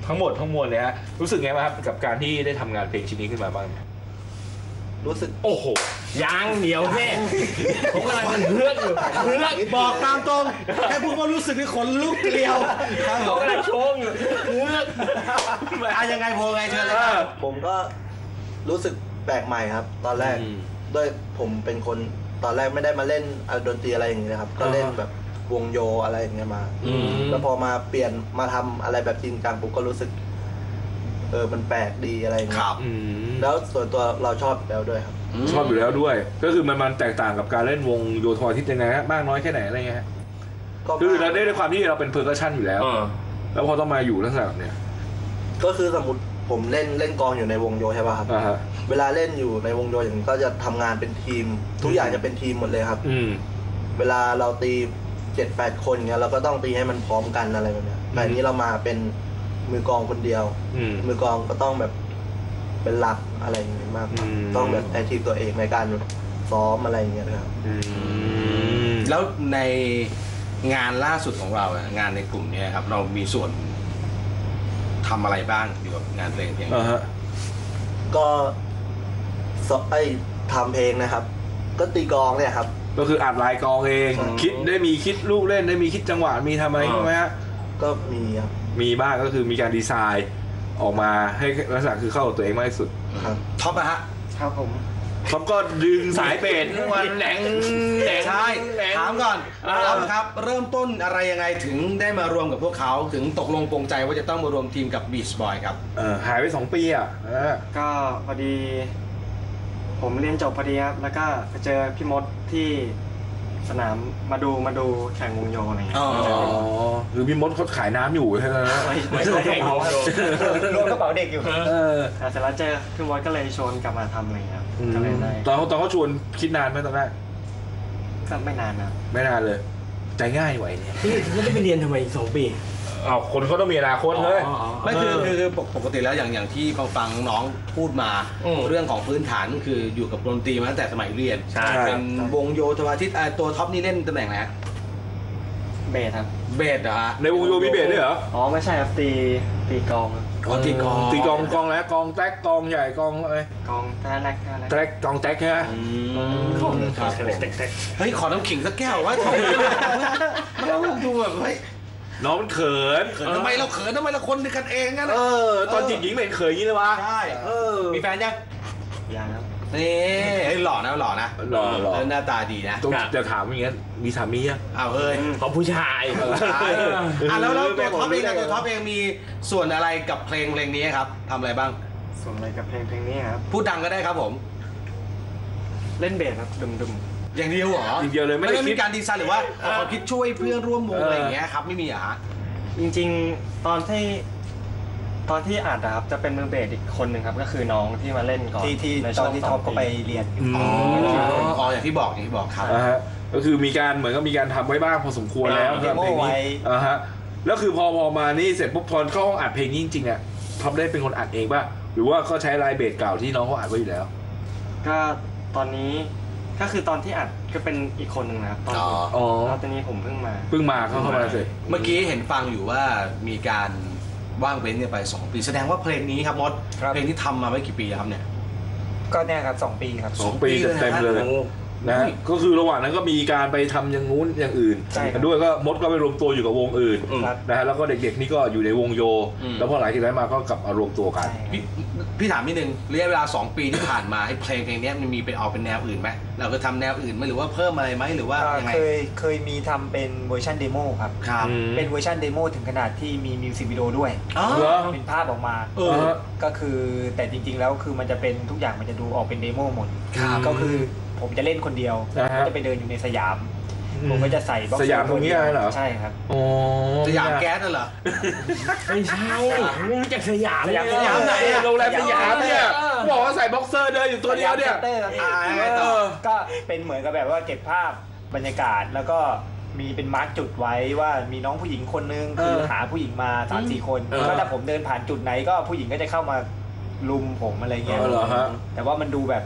S3: ทั้งหมดทั้งมวลเนี่ยฮะรู้สึกไงบ้างครับกับการที่ได้ทำงานเพลงชิ้นนี้ขึ้นมาบ้าง
S6: รู้สึก
S3: โอ้โห
S2: ยางเหนียวแน่ผมกำลังเลือกอยู่เลือก
S1: บอกตามตรงแค่พูดว่ารู้สึกนี่ขนลุกเกลียวครับผ
S2: ผม
S1: ม
S2: กำลังโชงอยู่เลือก
S1: อะยังไงโพลไงเชิญเลยครับ
S6: ผมก็รู้สึกแปลกใหม่ครับ ตอนแรก
S3: อืม
S6: ด้วยผมเป็นคนตอนแรกไม่ได้มาเล่นอะดนตรีอะไรอย่างเงี้ยครับ ก็เล่น
S3: อ่า
S6: แบบวงโยอะไรอย่างเงี้ยมา
S3: อืม
S6: แล้วพอมาเปลี่ยนมาทำอะไรแบบจริงจังผมก็รู้สึกเออมันแปลกดีอะไรอย่าง
S1: ค
S6: เงี้
S1: รั
S6: ย
S1: บ
S3: อืม
S6: แล้วส่วนตัวเราชอบแล้วด้วยครับ
S3: ชอบอยู่แล้วด้วย ก็คือมันมันแตกต่างกับการเล่นวงโยธวาทิตยังไงฮะมากน้อยแค่ไหนอะไรเงี้ยฮะ
S6: ก็
S3: คือเราได้ด้วยความที่เราเป็นเพอร์คัชชันอยู่แล้ว
S2: เออ
S3: แล้วพอต้องมาอยู่ลักษณะแบบเนี้ย
S6: ก็คือสมมติผมเล่นเล่นกลองอยู่ในวงโยใช่ป่ะครับ
S3: อ่าฮะ
S6: เวลาเล่นอยู่ในวงโยอย่างนี้ก็จะทำงานเป็นทีม ทุกอย่างจะเป็นทีมหมดเลยครับ
S3: อืม
S6: เวลาเราตีเจ็ดแปดคนเงี้ยเราก็ต้องตีให้มันพร้อมกันอะไรแบบเนี้ยแต่อันนี้เรามาเป็น มือกลองคนเดียว
S3: อืม
S6: มือกลองก็ต้องแบบเป็นหลักอะไรอย่างเงี้ยมากกว่า
S3: อืม
S6: ต้องแบบแอคทีฟตัวเองในการซ้อมอะไรอย่างเงี้ยนะครับ
S3: อืม
S1: แล้วในงานล่าสุดของเราอะงานในกลุ่มเนี้ยครับ เรามีส่วนทำอะไรบ้างเกี่ยวกับงานเพลงเพลงนี้
S3: อ่าฮะ
S6: ก็สไอ้ทำเพลงนะครับ ก็ตีกลองเนี่ยครับ
S3: ก็คืออัดลายกองเอง
S6: ใช่
S3: คิดได้มีคิดลูกเล่นได้มีคิดจังหวะมีทำอะไรบ้างไหมฮะ
S6: ก็มีครับ
S3: มีบ้างก็คือมีการดีไซน์ออกมาให้ลักษณะคือเข้ากับตัวเองมากที่สุด
S6: ครับ
S1: ท็อปอะฮะ
S7: ครับผม
S3: เขาก็ดึงสายเบสวันแหลงแหลง
S1: ใช่
S3: แหลง
S1: ถามก่อน
S3: อ่า
S1: ท็อปครับ เริ่มต้นอะไรยังไงถึงได้มารวมกับพวกเขาถึงตกลงปรงใจว่าจะต้องมารวมทีมกับ Beach Boy ครับ
S3: เออหายไปสองปีอะเออ
S7: ก็พอดี ผมเรียนจบพอดีครับแล้วก็ไปเจอพี่มดที่ สนามมาดูมาดูแข่งวงโยอะไรเงี้ย
S1: อ๋อ
S3: อ๋อคือพี่มดเขาขายน้ำอยู่ใช่ไหม
S7: ไม่ไม่ใช่แข่งวงโยรวมกระเป๋าเด็กอยู่
S3: เออ
S7: แต่เสร็จแล้วเจอพี่มดก็เลยชวนกลับมาทำอะไรเงี้ยครับ
S3: อืม
S7: ก็เลยได้
S3: ตอนเขาตอนเขาชวนคิดนานไหมตอนแรก
S7: ก็ไม่นานนะ
S3: ไม่นานเลย ใจง่ายไหวเนี่ย
S2: แล้วได้ไปเรียนทำไมอีกสองปี
S3: อ้าวคนเขาต้องมีอนาคตเลย
S1: ไม่คือคือคือปกติแล้วอย่างอย่างที่ฟังฟังน้องพูดมา
S2: อืม
S1: เรื่องของพื้นฐานคืออยู่กับดนตรีมาตั้งแต่สมัยเรียน
S2: ใช่
S1: เป็นวงโยธวาทิตเอ่อตัวท็อปนี่เล่นตำแหน่งไหนฮะ
S7: เบสครับ
S1: เบสเหรอฮะ
S3: ในวงโยมีเบสด้วยเหรอ
S7: อ๋อ ไม่ใช่ครับ ตีตีกลองครับ
S1: อ๋อตีกลอง
S3: ตีกลองกลองแล้วกลองแท็กกลองใหญ่กลองอะไร
S7: กลองท่าแรกท่าแรก
S3: แท็กกลองแท็กใช่ไหม
S1: ครับเฮ้ยขอน้ำขิงสักแก้ววะทำไมเราดูแบบเฮ้ย
S3: น้องมันเขิน
S1: เขินทำไมเราเขินทำไมเราคนกันเองงั้น
S3: เอ
S1: อะ
S3: อตอนจีบหญิงไม่เห็นเขินอย่างนี้เลยวะ
S1: ใช่
S3: เออ
S1: มีแฟนยัง
S7: อย่างครับ
S1: นี่เฮ้ยหล่อนะหล่อนะ
S3: หล่อหล่อ
S1: เออหน้าตาดีนะ
S3: ต้อง
S2: ครับ
S3: จะถามอย่างเงี้ยมีสามียัง
S1: อ้าวเฮ้ย
S2: เขาผู้ชาย
S1: ใช่อะแล้วแล้วตัวท็อปเอง
S3: แม่
S1: นะ
S3: ผมรู้ได้ไง
S1: ตัวท็อปเองมีส่วนอะไรกับเพลงเพลงนี้ครับทำอะไรบ้าง
S7: ส่วนอะไรกับเพลงเพลงนี้ครับ
S1: พูดดังก็ได้ครับผม
S7: เล่นเบสครับดุมดุม
S1: อย่างเดียวเหรอ
S3: อย่างเดียวเลยไม่
S1: ไม่
S3: ได้
S1: ได้
S3: คิ
S1: มี
S3: ด
S1: การดีไซน์หรือว่าเอาความคิดช่วยเพื่อนร่วมวงอะไรอย่างเงี้ยครับไม่มีเหรอฮะ
S7: จริงๆตอนที่ตอนที่อัดอะครับจะเป็นมือเบสอีกคนหนึ่งครับก็คือน้องที่มาเล่นก่อน
S5: ที่ที่
S7: ใน
S5: ต
S7: ช่
S5: อ
S7: วนง
S5: ที่
S7: ส
S5: ท็
S7: อ
S5: องปก็
S7: ปี
S5: ไปเรียน
S3: อืม
S1: อ๋ออ๋ออย่างที่บอกอย่างที่บอกครับ
S3: อ่าฮะก็คือมีการเหมือนกับมีการทำไว้บ้างพอสมควรแล้ว
S5: เด
S3: สำหรับ
S5: โม
S3: เพลง
S5: ไว้
S3: นี้อ่าฮะแล้วคือพอพอมานี่เสร็จปุ๊บตอนเข้าห้องอัดเพลงนี้จริงๆอะท็อปได้เป็นคนอัดเองป่ะหรือว่าก็ใช้ลายเบสเก่าที่น้องเขาอัดไว้อยู่แล้ว
S7: ก็ตอนนี้ ก็คือตอนที่อัดก็เป็นอีกคนหนึ่งนะครับตอน
S1: อ๋อ
S3: อ๋อ
S7: แล้วตอนนี้ผมเพิ่งมา
S3: เพิ่งมาเข้าเข้ามาเสร็จ
S1: เมื่อกี้เห็นฟังอยู่ว่ามีการว่างเว้นเนี่ยไป 2 ปี แสดงว่าเพลงนี้ครับมด
S5: ครับ
S1: เพลงที่ทำมาไว้กี่ปีแล้วครับเนี่ย
S5: ก็เนี่ยครับสองปีครับ
S3: สองปี
S1: สองปี
S3: เต็มๆ
S1: เล
S3: เลยย
S1: นะ
S3: นะฮะก็คือระหว่างนั้นก็มีการไปทำอย่างงู้นอย่างอื่น
S7: ใช่ครับ
S3: ด้วยก็มดก็ไปรวมตัวอยู่กับวงอื่น
S5: ครับ
S3: นะฮะแล้วก็เด็กๆนี่ก็อยู่ในวงโย
S1: อืม
S3: แล้วพอหลังจากนั้นมาก็กลับมารวมตัวกัน
S5: ใช่
S1: พี่พี่ถามนิดนึงระยะเวลา 2 ปีที่ผ่านมาให้เพลงเพลงเนี้ยมันมีเป็นออกเป็นแนวอื่นไหมเราก็ทำแนวอื่นไหมหรือว่าเพิ่มอะไรไหมหรือว่า
S5: อ่า
S1: ยังไง
S5: เคยเคยมีทำเป็นเวอร์ชันเดโมครับ
S1: ครับ
S3: อืม
S5: เป็นเวอร์ชันเดโมถึงขนาดที่มีมิวสิกวิดีโอด้วย
S1: อ๋อ
S3: เหรอ
S5: เป็นภาพออกมา
S1: เออ
S5: ก็คือแต่จริงๆแล้วคือมันจะเป็นทุกอย่างมันจะดูออกเป็นเดโมหมด
S1: ครับ
S5: ก็คือ ผมจะเล่นคนเดียว
S3: อ่าฮะ
S5: ก็จะไปเดินอยู่ในสยาม ผมก็จะใส่บ็อกเซ
S3: สยามตรงนี้อะไรเหรอ
S5: ใช่ครับ
S3: อ๋อ
S1: สยามแก๊สน่ะเหรอ
S2: ไม่ใช่ไม่รู้จักสยาม
S5: สยาม
S2: เล
S5: สยามไหนอะ
S3: โรงแรมสยามเนี่ยบอกว่าใส่บ็อกเซอร์เดินอยู่ตัวเดียวเนี่ย
S5: สามซ็ตตอร์ครับ
S1: อ่ายังไงต่อ
S5: ก็เป็นเหมือนกับแบบว่าเก็บภาพบรรยากาศแล้วก็มีเป็นมาร์กจุดไว้ว่ามีน้องผู้หญิงคนนึงคือ
S8: เออ
S5: หาผู้หญิงมาสามสี่คน
S2: เออ
S5: ก็ถ้าผมเดินผ่านจุดไหนก็ผู้หญิงก็จะเข้ามาลุมผมอะไรเงี้ย
S3: อ๋อเหรอฮะ
S5: แต่ว่ามันดูแบบ